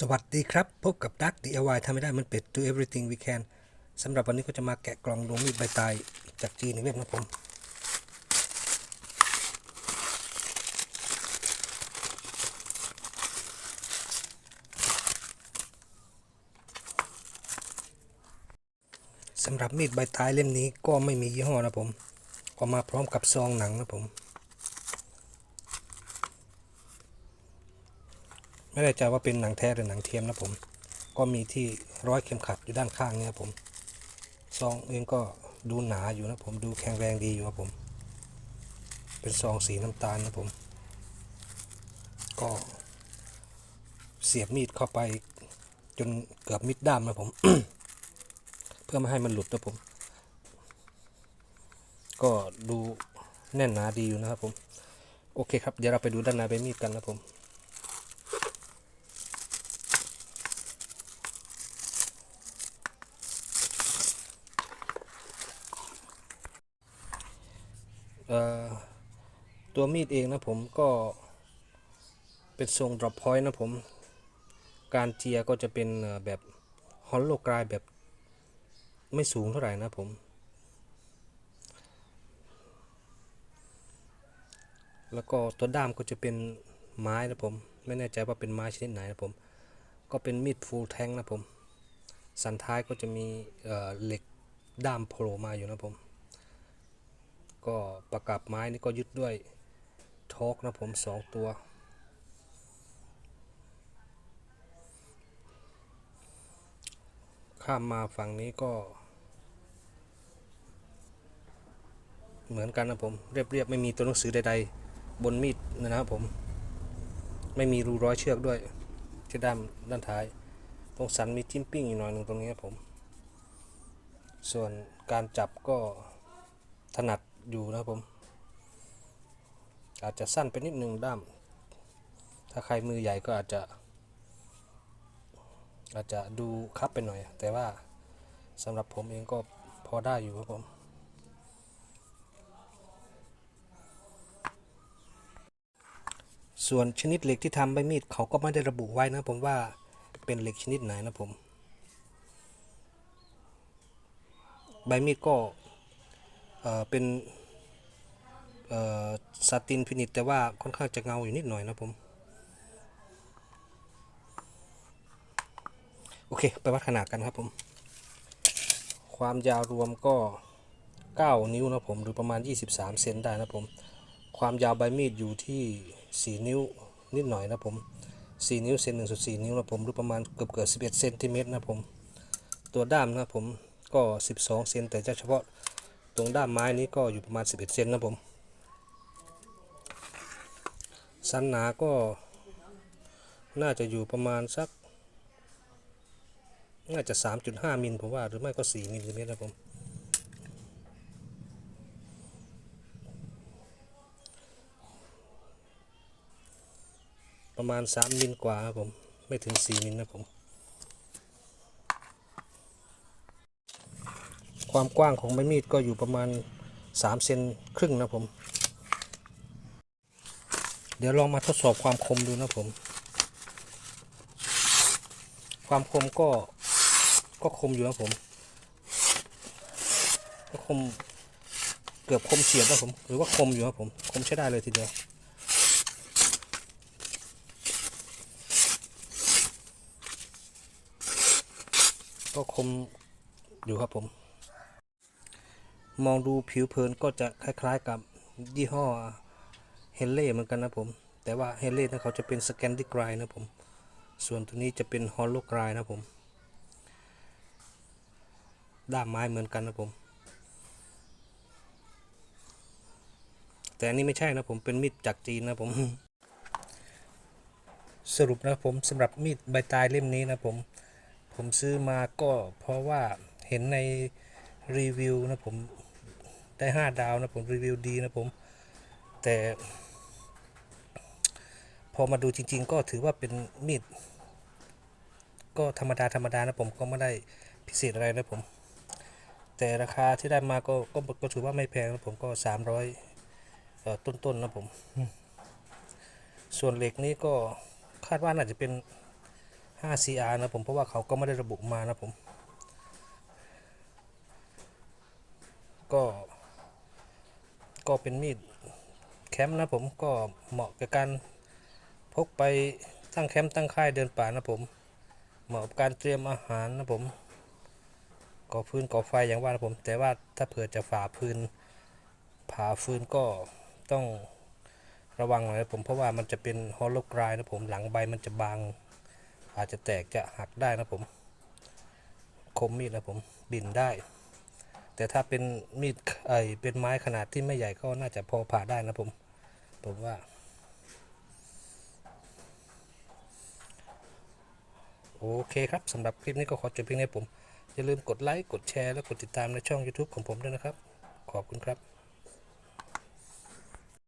สวัสดีครับ พบกับดัก DIY ทำไม่ได้มันเป็ด do everything we can สำหรับวันนี้ก็จะมาแกะกล่องดวงมีดใบตายจากจีนอีกเล่มนะผมสำหรับมีดใบตายเล่มนี้ก็ไม่มียี่ห้อนะผม ก็มาพร้อมกับซองหนังนะผม ไม่แน่ใจว่าเป็นหนังแท้หรือหนังเทียมนะผม ก็มีที่ร้อยเข็มขัดอยู่ด้านข้างเนี่ยผมซองเองก็ดูหนาอยู่นะผมดูแข็งแรงดีอยู่ครับผม เป็นซองสีน้ำตาลนะผม ก็เสียบมีดเข้าไปจนเกือบมิดด้ามนะผม เพื่อไม่ให้มันหลุดนะผม ก็ดูแน่นหนาดีอยู่นะครับผม โอเคครับ เดี๋ยวเราไปดูด้านในใบมีดกันนะผม ตัวมีดเองนะผมก็เป็นทรง drop point นะผม การเจียก็จะเป็นแบบฮอลโลกรายแบบไม่สูงเท่าไหร่นะผม แล้วก็ตัวด้ามก็จะเป็นไม้นะผม ไม่แน่ใจว่าเป็นไม้ชนิดไหนนะผม ก็เป็นมีด full tank นะผม สันท้ายก็จะมีเหล็กด้ามโผล่มาอยู่นะผม ก็ประกับไม้นี่ก็ยึดด้วยทอกนะผมสองตัว ข้ามมาฝั่งนี้ก็ เหมือนกันนะผมเรียบๆไม่มีตัวหนังสือใดๆ บนมีดนะครับผมไม่มีรูร้อยเชือกด้วยที่ด้านด้านท้าย ตรงสันมีจิ้มปิ้งอยู่หน่อยหนึ่งตรงนี้ครับผม ส่วนการจับก็ถนัด อยู่นะครับผม อาจจะสั้นไปนิดนึงด้าม ถ้าใครมือใหญ่ก็อาจจะ อาจจะดูคับไปหน่อย แต่ว่าสำหรับผมเองก็พอได้อยู่ครับผมส่วนชนิดเหล็กที่ทำใบมีดเขาก็ไม่ได้ระบุไว้นะผมว่าเป็นเหล็กชนิดไหนนะผม ใบมีดก็ เป็นเอ่อซาตินฟินิตแต่ว่าค่อนข้างจะเงาอยู่นิดหน่อยนะผม โอเค ไปวัดขนาดกันครับผม ความยาวรวมก็ 9 นิ้วนะผมหรือประมาณ 23 เซนได้นะผม ความยาวใบมีดอยู่ที่ 4 นิ้วนิดหน่อยนะผม 4 นิ้วเซนหนึ่งสุดนิ้วนะผมหรือประมาณเกือบเกือบ11เซนติเมตรนะผม ตัวด้ามนะผมก็ 12 เซนแต่เฉพาะ ตรงด้ามไม้นี้ก็อยู่ประมาณ 11เซนนะผม สันหนาก็น่าจะอยู่ประมาณสัก น่าจะ 3.5 มิลผมว่าหรือไม่ก็ 4 มิลลิเมตรนะผม ประมาณ 3 มิลกว่าครับผม ไม่ถึง 4 มิลนะผม ความกว้างของใบมีดก็อยู่ประมาณ3เซนครึ่งนะผม เดี๋ยวลองมาทดสอบความคมดูนะผม ความคมก็ก็คมอยู่นะผม ก็คมเกือบคมเฉียบนะผม หรือว่าคมอยู่นะผม คมใช้ได้เลยทีเดียวก็คมอยู่ครับผม มองดูผิวเพลินก็จะคล้ายๆกับยี่ห้อเฮนเล่เหมือนกันนะผม แต่ว่าเฮนเล่นั้นเขาจะเป็นสแกนดิกรายนะผม ส่วนตัวนี้จะเป็นฮอลโลกรายนะผม ด้ามไม้เหมือนกันนะผม แต่อันนี้ไม่ใช่นะผมเป็นมีดจากจีนนะผม สรุปนะผมสำหรับมีดใบตายเล่มนี้นะผม ผมซื้อมาก็เพราะว่าเห็นในรีวิวนะผม ได้5ดาวนะผมรีวิวดีนะผม แต่ พอมาดูจริง ๆ ก็ถือว่าเป็นมีด ก็ธรรมดาธรรมดานะผมก็ไม่ได้พิเศษอะไรนะผม แต่ราคาที่ได้มาก็ก็ก็ถือว่าไม่แพงนะผมก็300เอ่อต้นๆนะผม ส่วนเหล็กนี้ก็คาดว่าน่าจะเป็น 5CR นะผมเพราะว่าเขาก็ไม่ได้ระบุมานะผม ก็ ก็เป็นมีดแคมป์นะผมก็เหมาะกับการพกไปตั้งแคมป์ตั้งค่ายเดินป่านะผม เหมาะกับการเตรียมอาหารนะผมก่อฟืนก่อไฟอย่างว่านะผม แต่ว่าถ้าเผื่อจะฝ่าฟืนผ่าฟืนก็ต้องระวังหน่อยนะผมเพราะว่ามันจะเป็นฮอลโลกรายนะผมหลังใบมันจะบาง อาจจะแตกจะหักได้นะผม คมมีดนะผมบินได้ แต่ถ้าเป็นมีดไอเป็นไม้ขนาดที่ไม่ใหญ่ก็น่าจะพอผ่าได้นะผม ผมว่า โอเคครับสำหรับคลิปนี้ก็ขอจบเพียงนี้ผม อย่าลืมกดไลค์ กดแชร์ และกดติดตามในช่อง YouTube ของผมด้วยนะครับ ขอบคุณครับ